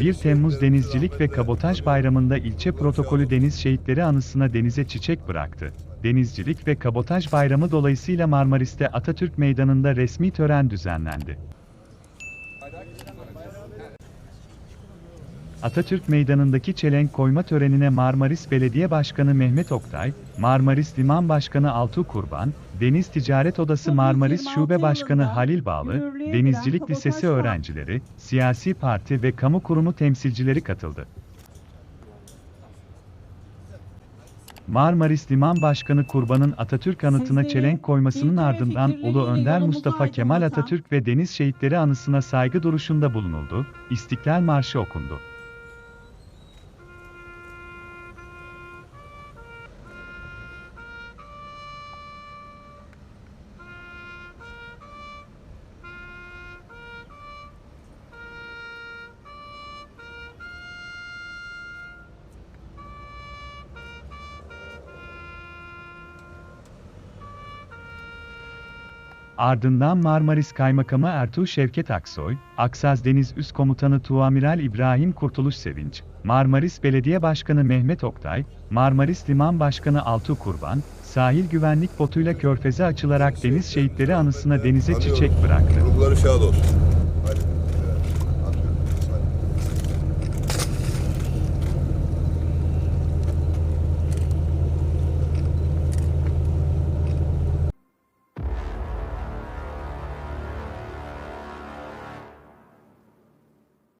1 Temmuz Denizcilik ve Kabotaj Bayramı'nda ilçe protokolü deniz şehitleri anısına denize çiçek bıraktı. Denizcilik ve Kabotaj Bayramı dolayısıyla Marmaris'te Atatürk Meydanı'nda resmi tören düzenlendi. Atatürk Meydanı'ndaki çelenk koyma törenine Marmaris Belediye Başkanı Mehmet Oktay, Marmaris Liman Başkanı Altuğ Kurban, Deniz Ticaret Odası Marmaris Şube Başkanı Halil Bağlı, Denizcilik Lisesi öğrencileri, siyasi parti ve kamu kurumu temsilcileri katıldı. Marmaris Liman Başkanı Kurban'ın Atatürk anıtına çelenk koymasının ardından Ulu Önder Mustafa Kemal Atatürk ve deniz şehitleri anısına saygı duruşunda bulunuldu, İstiklal Marşı okundu. Ardından Marmaris Kaymakamı Ertuğ Şevket Aksoy, Aksaz Deniz Üst Komutanı Tuamiral İbrahim Kurtuluş Sevinç, Marmaris Belediye Başkanı Mehmet Oktay, Marmaris Liman Başkanı Altuğ Kurban, sahil güvenlik botuyla körfeze açılarak deniz şehitleri anısına denize çiçek bıraktı. Ruhları şad olsun.